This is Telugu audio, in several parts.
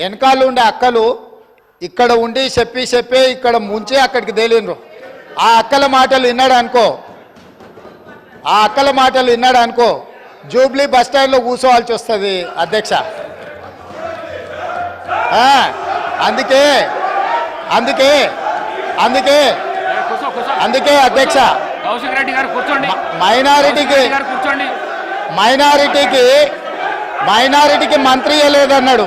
వెనకాల ఉండే అక్కలు ఇక్కడ ఉండి చెప్పి చెప్పి ఇక్కడ ముంచి అక్కడికి తేలినరు ఆ అక్కల మాటలు విన్నాడు అనుకో. ఆ అక్కల మాటలు విన్నాడు అనుకో. జూబ్లీ బస్ స్టాండ్లో కూర్చోవాల్సి వస్తుంది అధ్యక్ష. అందుకే అందుకే అందుకే అందుకే అధ్యక్ష. మైనారిటీకి మైనారిటీకి మైనారిటీకి మంత్రి ఇవ్వలేదన్నాడు.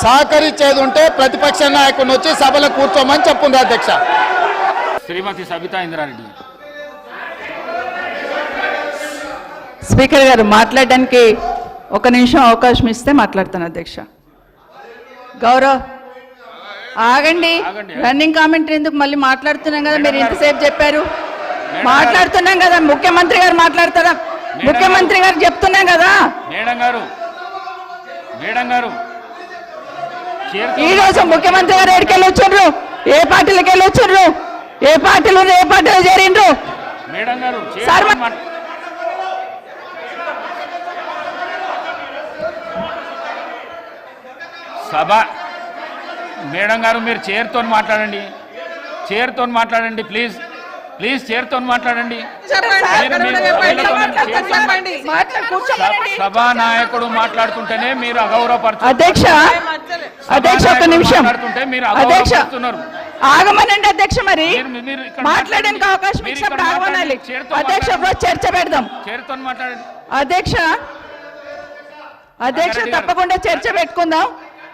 సహకరించేది ఉంటే ప్రతిపక్ష నాయకుడిని వచ్చి సభలో కూర్చోమని చెప్పుంది అధ్యక్ష. శ్రీమతి సబితా ఇంద్రారెడ్డి. స్పీకర్ గారు మాట్లాడడానికి ఒక నిమిషం అవకాశం ఇస్తే మాట్లాడతాను అధ్యక్ష. గౌరవ్ ఆగండి. రన్నింగ్ కామెంట్ ఎందుకు మళ్ళీ మాట్లాడుతున్నాం కదా మీరు ఇంతసేపు చెప్పారు. మాట్లాడుతున్నాం కదా ముఖ్యమంత్రి గారు మాట్లాడతారా? ముఖ్యమంత్రి గారు చెప్తున్నాం కదా. మేడం గారు. మేడం గారు. ఈ రోజు ముఖ్యమంత్రి గారు ఎక్కడికి వెళ్ళి వచ్చిండ్రు? ఏ పార్టీలకు వెళ్ళి వచ్చిండ్రు? ఏ పార్టీలు ఏ పార్టీలో చేరిండ్రు? సార్, సభ. మేడం గారు మీరు చైర్తో మాట్లాడండి. చైర్తో మాట్లాడండి ప్లీజ్. ప్లీజ్ చైర్తో మాట్లాడండి. సభ- నాయకుడు మాట్లాడుతుంటేనే మీరు అగౌరవపరచు అధ్యక్ష అధ్యక్ష ఒక నిమిషం. మాట్లాడుతుంటే మీరు అగౌరవపరుస్తున్నారు. ఆగమనండి అధ్యక్ష మరి. మాట్లాడడానికి అవకాశం ఇచ్చినప్పుడు ఆగమనాలి. అధ్యక్ష చర్చ పెడదాం. చైర్తో మాట్లాడండి. అధ్యక్ష అధ్యక్ష. తప్పకుండా చర్చ పెట్టుకుందాం.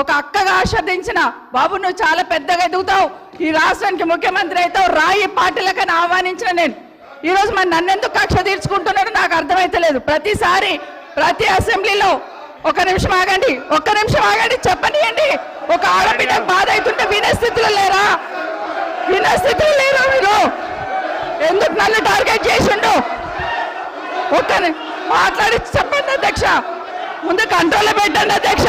ఒక అక్కగా ఆశీర్వదించిన బాబు నువ్వు చాలా పెద్దగా ఎదుగుతావు. ఈ రాష్ట్రానికి ముఖ్యమంత్రి అవుతావు. రాయి పార్టీలకని ఆహ్వానించిన నేను. ఈ రోజు మరి నన్నెందుకు కక్ష తీర్చుకుంటున్నాడు నాకు అర్థమైతలేదు. ప్రతిసారి ప్రతి అసెంబ్లీలో ఒక నిమిషం ఆగండి. ఒక్క నిమిషం ఆగండి. చెప్పనియండి. ఒక ఆడబిడ్డ బాధ అవుతుంటే వినే స్థితిలో లేరా? వినే స్థితిలో లేరా మీరు? ఎందుకు నన్ను టార్గెట్ చేసిండు? ఒక్క మాట్లాడి చెప్పండి అధ్యక్ష. ముందు కంట్రోల్లో పెట్టండి అధ్యక్ష.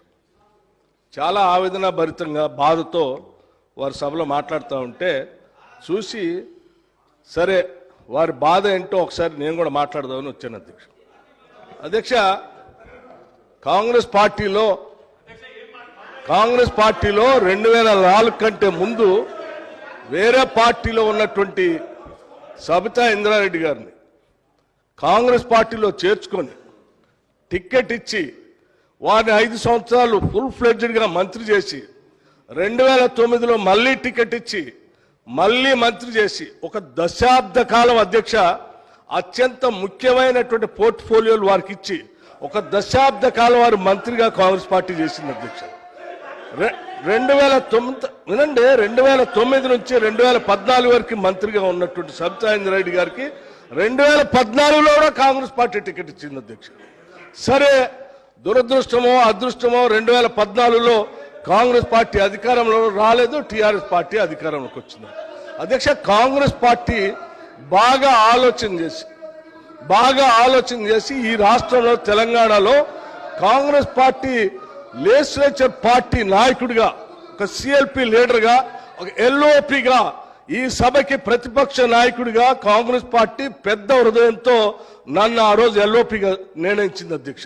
చాలా ఆవేదన భరితంగా బాధతో వారి సభలో మాట్లాడుతూ ఉంటే చూసి సరే వారి బాధ ఏంటో ఒకసారి నేను కూడా మాట్లాడదామని వచ్చాను అధ్యక్ష. అధ్యక్ష కాంగ్రెస్ పార్టీలో కాంగ్రెస్ పార్టీలో రెండు వేల నాలుగు కంటే ముందు వేరే పార్టీలో ఉన్నటువంటి సబితా ఇంద్రారెడ్డి గారిని కాంగ్రెస్ పార్టీలో చేర్చుకొని టిక్కెట్ ఇచ్చి వారిని ఐదు సంవత్సరాలు ఫుల్ ఫ్లెడ్జ్డ్గా మంత్రి చేసి రెండు వేల తొమ్మిదిలో మళ్ళీ టికెట్ ఇచ్చి మళ్ళీ మంత్రి చేసి ఒక దశాబ్ద కాలం అధ్యక్ష అత్యంత ముఖ్యమైనటువంటి పోర్ట్ఫోలియోలు వారికి ఇచ్చి ఒక దశాబ్ద కాలం వారు మంత్రిగా కాంగ్రెస్ పార్టీ చేసింది అధ్యక్ష. రె- రెండు వేల తొమ్మిది వినండి రెండు వేల తొమ్మిది నుంచి రెండు వేల పద్నాలుగు వరకు మంత్రిగా ఉన్నటువంటి సబితాయింద్ర రెడ్డి గారికి రెండు వేల పద్నాలుగులో కూడా కాంగ్రెస్ పార్టీ టికెట్ ఇచ్చింది అధ్యక్ష. సరే దురదృష్టమో అదృష్టమో రెండు వేల పద్నాలుగులో కాంగ్రెస్ పార్టీ అధికారంలో రాలేదు టిఆర్ఎస్ పార్టీ అధికారంలోకి వచ్చింది. అధ్యక్ష కాంగ్రెస్ పార్టీ బాగా ఆలోచన చేసి బాగా ఆలోచన చేసి ఈ రాష్ట్రంలో తెలంగాణలో కాంగ్రెస్ పార్టీ లెజిస్లేచర్ పార్టీ నాయకుడిగా ఒక సిఎల్పి లీడర్గా ఒక ఎల్ఓపిగా ఈ సభకి ప్రతిపక్ష నాయకుడిగా కాంగ్రెస్ పార్టీ పెద్ద హృదయంతో నన్ను ఆ రోజు ఎల్ఓపిగా నిర్ణయించింది అధ్యక్ష.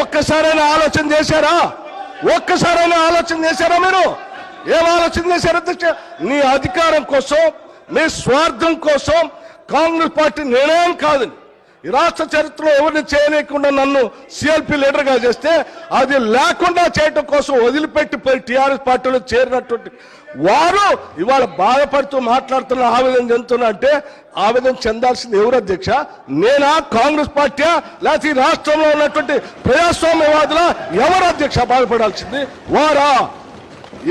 ఒక్కసారైనా ఆలోచన చేశారా? ఒక్కసారైనా ఆలోచన చేశారా మీరు? ఏం ఆలోచన చేశారు? అధ్యక్ష నీ అధికారం కోసం మీ స్వార్థం కోసం కాంగ్రెస్ పార్టీ నిర్ణయం కాదు. ఈ రాష్ట్ర చరిత్రలో ఎవరిని చేయలేకుండా నన్ను సిఎల్పి లీడర్గా చేస్తే అది లేకుండా చేయటం కోసం వదిలిపెట్టి పోయి టీఆర్ఎస్ పార్టీలో చేరినటువంటి వారు ఇవాళ బాధపడుతూ మాట్లాడుతున్న ఆవేదన చెందుతున్నా అంటే ఆవేదన చెందాల్సింది ఎవరు అధ్యక్ష? నేనా? కాంగ్రెస్ పార్టీ లేకపోతే ఈ రాష్ట్రంలో ఉన్నటువంటి ప్రజాస్వామ్యవాదుల? ఎవరు అధ్యక్ష బాధపడాల్సింది? వారా?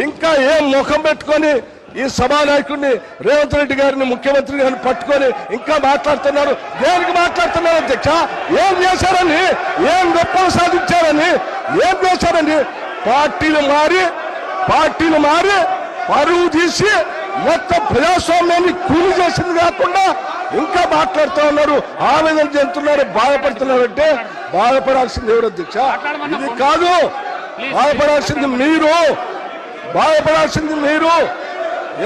ఇంకా ఏం ముఖం పెట్టుకొని ఈ సభానాయకుడిని రేవంత్ రెడ్డి గారిని ముఖ్యమంత్రి గారిని పట్టుకొని ఇంకా మాట్లాడుతున్నారు? దేనికి మాట్లాడుతున్నారు అధ్యక్ష? ఏం చేశారని? ఏం గొప్పలు సాధించారని? ఏం చేశారని? పార్టీలు మారి పార్టీలు మారి పరువు తీసి మొత్తం ప్రజాస్వామ్యాన్ని కూలి చేసింది కాకుండా ఇంకా మాట్లాడుతూ ఉన్నారు ఆవేదన చెందుతున్నారు బాధపడుతున్నారంటే బాధపడాల్సింది ఎవరు అధ్యక్ష? ఇది కాదు బాధపడాల్సింది మీరు బాధపడాల్సింది మీరు.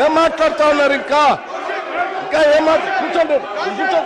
ఏం మాట్లాడుతూ ఉన్నారు ఇంకా? ఇంకా ఏం కూర్చోండి కూర్చోండి.